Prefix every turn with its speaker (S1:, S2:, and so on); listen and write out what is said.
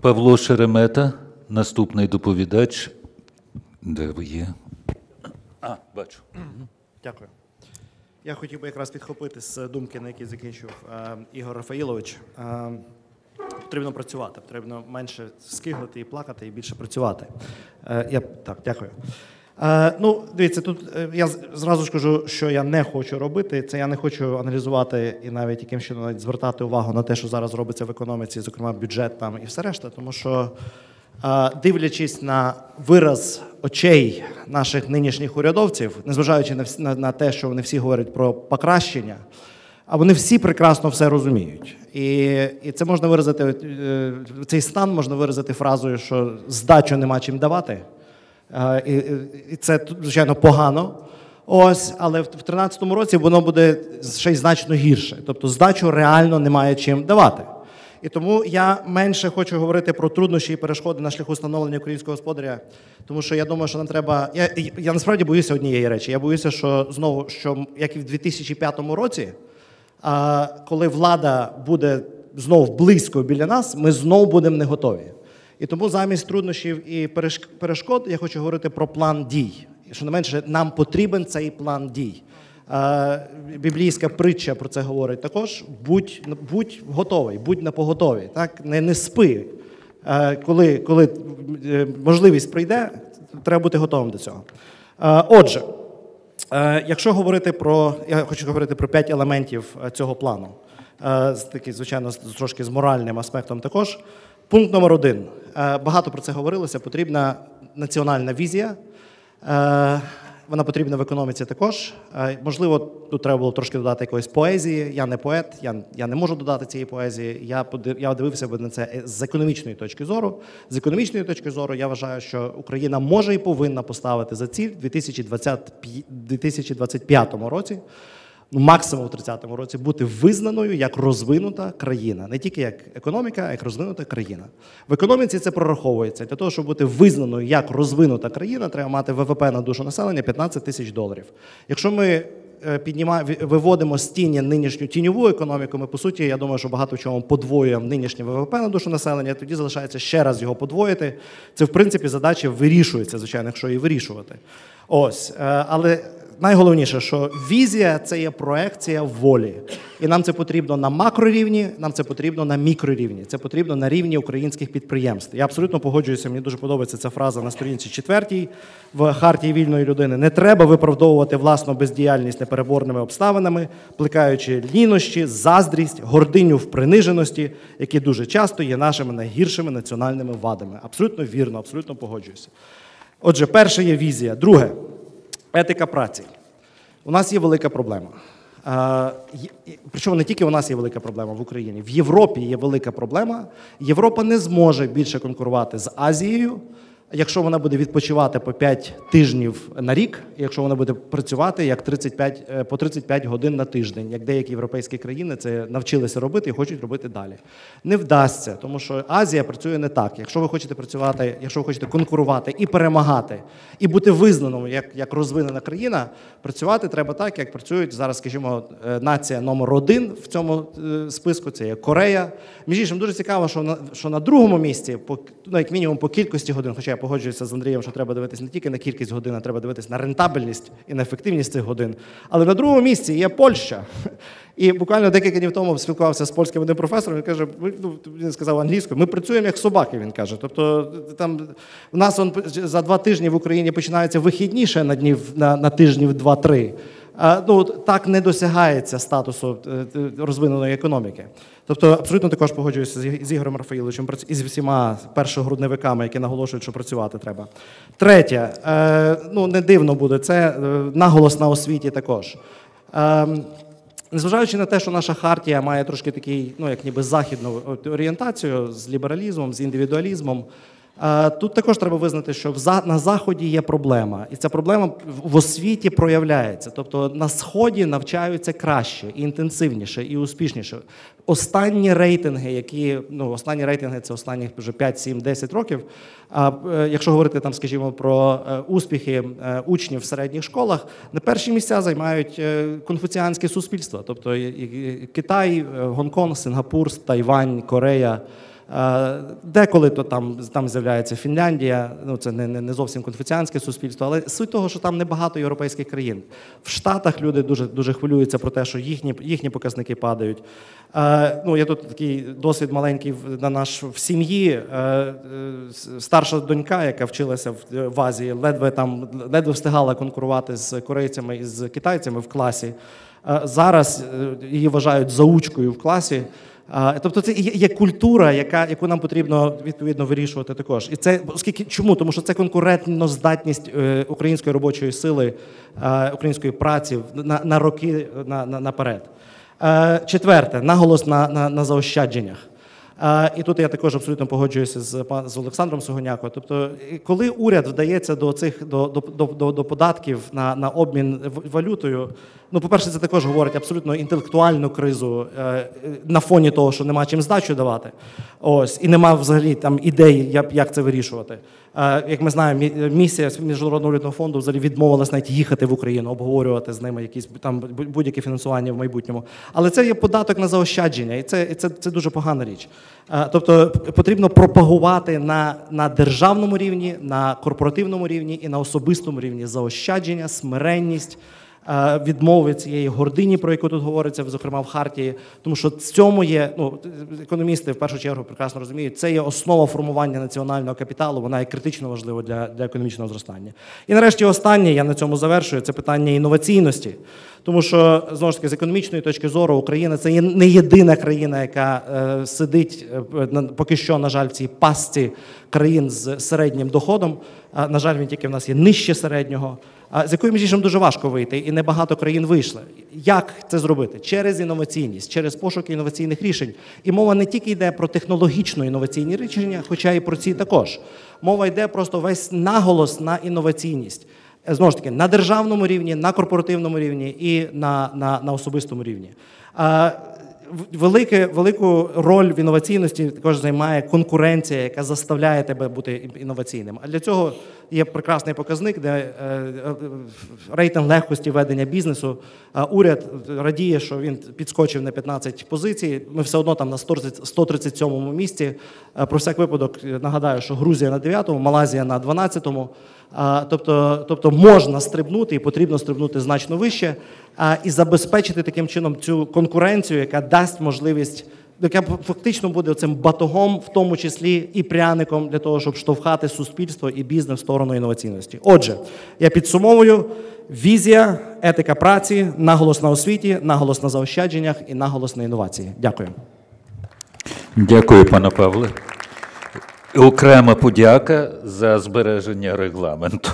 S1: Павло Шеремета, наступний доповідач. Де ви є? А, бачу.
S2: Дякую. Я хотів би якраз підхопити з думки, на якій закінчив е, Ігор Рафаїлович. Е, потрібно працювати, потрібно менше скиглити і плакати, і більше працювати. Е, я, так, дякую. Е, ну, дивіться, тут е, я зразу ж кажу, що я не хочу робити. Це я не хочу аналізувати і навіть яким чином навіть звертати увагу на те, що зараз робиться в економіці, зокрема бюджет там і все решта, тому що. Е, Дивлячись на вираз очей наших нинішніх урядовців, незважаючи на, на, на те, що вони всі говорять про покращення, а вони всі прекрасно все розуміють. І, і це можна виразити, цей стан можна виразити фразою, що здачу нема чим давати. Е, І, це, звичайно, погано. Ось, але в 2013 році воно буде ще й значно гірше. Тобто здачу реально немає чим давати. І тому я менше хочу говорити про труднощі і перешкоди на шляху становлення українського господаря, тому що я думаю, що нам треба. Я, я насправді боюся однієї речі. Я боюся, що знову, що як і в 2005 році, а, коли влада буде знов близько біля нас, ми знов будемо не готові. І тому замість труднощів і перешк- перешкод я хочу говорити про план дій. Що не менше, нам потрібен цей план дій. Е, Біблійська притча про це говорить також. Будь, будь готовий, будь на поготові. Так? Не, не спи. Е, Коли, коли е, можливість прийде, треба бути готовим до цього. Отже, Якщо говорити про, я хочу говорити про п'ять елементів цього плану, такий, звичайно, трошки з моральним аспектом також. Пункт номер один. Е, Багато про це говорилося. Потрібна національна візія. Е, Вона потрібна в економіці також. Е, Можливо, тут треба було трошки додати якоїсь поезії. Я не поет, я, я не можу додати цієї поезії. Я, я дивився би на це з економічної точки зору. З економічної точки зору я вважаю, що Україна може і повинна поставити за ціль в 2025 2025 році. Ну, максимум у 30-му році бути визнаною як розвинута країна, не тільки як економіка, а як розвинута країна. В економіці це прораховується. Для того, щоб бути визнаною як розвинута країна, треба мати ВВП на душу населення 15 тисяч доларів. Якщо ми е, піднімаємо, виводимо з тіні нинішню тіньову економіку, ми по суті, я думаю, що багато в чому подвоюємо нинішнє ВВП на душу населення. Тоді залишається ще раз його подвоїти. Це в принципі задача вирішується, звичайно, якщо її вирішувати. Ось, е, але найголовніше, що візія це є проекція волі. І нам це потрібно на макрорівні, нам це потрібно на мікрорівні. Це потрібно на рівні українських підприємств. Я абсолютно погоджуюся. Мені дуже подобається ця фраза на сторінці четвертій в хартії вільної людини. Не треба виправдовувати власну бездіяльність непереборними обставинами, плекаючи лінощі, заздрість, гординю в приниженості, які дуже часто є нашими найгіршими національними вадами. Абсолютно вірно, абсолютно погоджуюся. Отже, перше є візія. Друге етика праці. У нас є велика проблема. Причому не тільки у нас є велика проблема в Україні, в Європі є велика проблема. Європа не зможе більше конкурувати з Азією, якщо вона буде відпочивати по 5 тижнів на рік, якщо вона буде працювати як 35, е, по 35 годин на тиждень, як деякі європейські країни це навчилися робити і хочуть робити далі. Не вдасться, тому що Азія працює не так. Якщо ви хочете працювати, якщо ви хочете конкурувати і перемагати, і бути визнаним як, як розвинена країна, працювати треба так, як працюють зараз, скажімо, е, нація номер один в цьому е, списку. Це є Корея. Між іншим, дуже цікаво, що на що на другому місці, по ну, як мінімум по кількості годин, хоча погоджуюся з Андрієм, що треба дивитися не тільки на кількість годин, а треба дивитися на рентабельність і на ефективність цих годин. Але на другому місці є Польща. І буквально декілька днів тому спілкувався з польським одним професором. Він каже: ну, він сказав англійською, ми працюємо як собаки. Він каже. Тобто, там в нас он, за два тижні в Україні починаються вихідні ще на днів на, на тижнів два-три. А, ну, так не досягається статусу е, е, розвиненої економіки. Тобто, абсолютно також погоджуюся з, Ігорем Рафаїловичем і з всіма першогрудневиками, які наголошують, що працювати треба. Третє, е, ну не дивно буде, це е, наголос на освіті також. Е, Незважаючи на те, що наша хартія має трошки такий, ну як ніби західну орієнтацію з лібералізмом, з індивідуалізмом, е, тут також треба визнати, що на заході є проблема, і ця проблема в- освіті проявляється. Тобто на сході навчаються краще, і інтенсивніше і успішніше. Останні рейтинги, які ну останні рейтинги це останніх вже 5, 7, 10 років. А е, якщо говорити там, скажімо, про е, успіхи е, учнів в середніх школах, на перші місця займають е, конфуціанське суспільство, тобто Китай, е, Гонконг, Сингапур, Тайвань, Корея. Е, Деколи то там, там з'являється Фінляндія, ну це не, не, зовсім конфуціанське суспільство, але суть того, що там небагато європейських країн. В Штатах люди дуже, дуже хвилюються про те, що їхні, їхні показники падають. Е, ну, я тут такий досвід маленький на наш в сім'ї. Е, е, старша донька, яка вчилася в, в Азії, ледве там ледве встигала конкурувати з корейцями і з китайцями в класі. Е, Зараз е, її вважають заучкою в класі. Тобто це є, є культура, яка, яку нам потрібно відповідно вирішувати також. І це оскільки чому? Тому що це конкурентно здатність е, української робочої сили, е, української праці на, на роки на, на, наперед. Е, Четверте, наголос на, на, на заощадженнях. І тут я також абсолютно погоджуюся з з Олександром Сугоняко. Тобто, коли уряд вдається до цих до, до, до, до, податків на, на обмін валютою, ну, по-перше, це також говорить абсолютно інтелектуальну кризу е, на фоні того, що нема чим здачу давати. Ось і нема взагалі там ідей, як це вирішувати. Е, Як ми знаємо, місія міжнародного валютного фонду взагалі відмовилась навіть їхати в Україну, обговорювати з ними якісь там бу- будь-яке фінансування в майбутньому. Але це є податок на заощадження, і це, це, це дуже погана річ. Е, Тобто потрібно пропагувати на, на державному рівні, на корпоративному рівні і на особистому рівні заощадження, смиренність. Е, Відмови цієї гордині, про яку тут говориться, зокрема в Хартії, тому що в цьому є ну економісти в першу чергу прекрасно розуміють, це є основа формування національного капіталу. Вона є критично важлива для, для економічного зростання. І нарешті останнє, я на цьому завершую, це питання інноваційності. Тому що знову ж таки з економічної точки зору Україна це є не єдина країна, яка е, сидить е, поки що, на жаль, в цій пастці країн з середнім доходом. А, на жаль, він тільки в нас є нижче середнього. А, з якою між дуже важко вийти, і небагато країн вийшли. Як це зробити? Через інноваційність, через пошук інноваційних рішень. І мова не тільки йде про технологічно інноваційні рішення, хоча і про ці також. Мова йде просто весь наголос на інноваційність. Знову ж таки, на державному рівні, на корпоративному рівні і на, на, на особистому рівні. Велике, велику роль в інноваційності також займає конкуренція, яка заставляє тебе бути інноваційним. А для цього є прекрасний показник, де е, е, рейтинг легкості ведення бізнесу. Уряд радіє, що він підскочив на 15 позицій. Ми все одно там на 130 137 місці. Е, Про всяк випадок нагадаю, що Грузія на 9-му, Малазія на 12-му. Тобто, тобто можна стрибнути і потрібно стрибнути значно вище і забезпечити таким чином цю конкуренцію, яка дасть можливість, яка фактично буде цим батогом, в тому числі і пряником для того, щоб штовхати суспільство і бізнес в сторону інноваційності. Отже, я підсумовую: візія, етика праці, наголос на освіті, наголос на заощадженнях і наголос на інновації. Дякую.
S1: Дякую, пане Павле. Окрема подяка за збереження регламенту.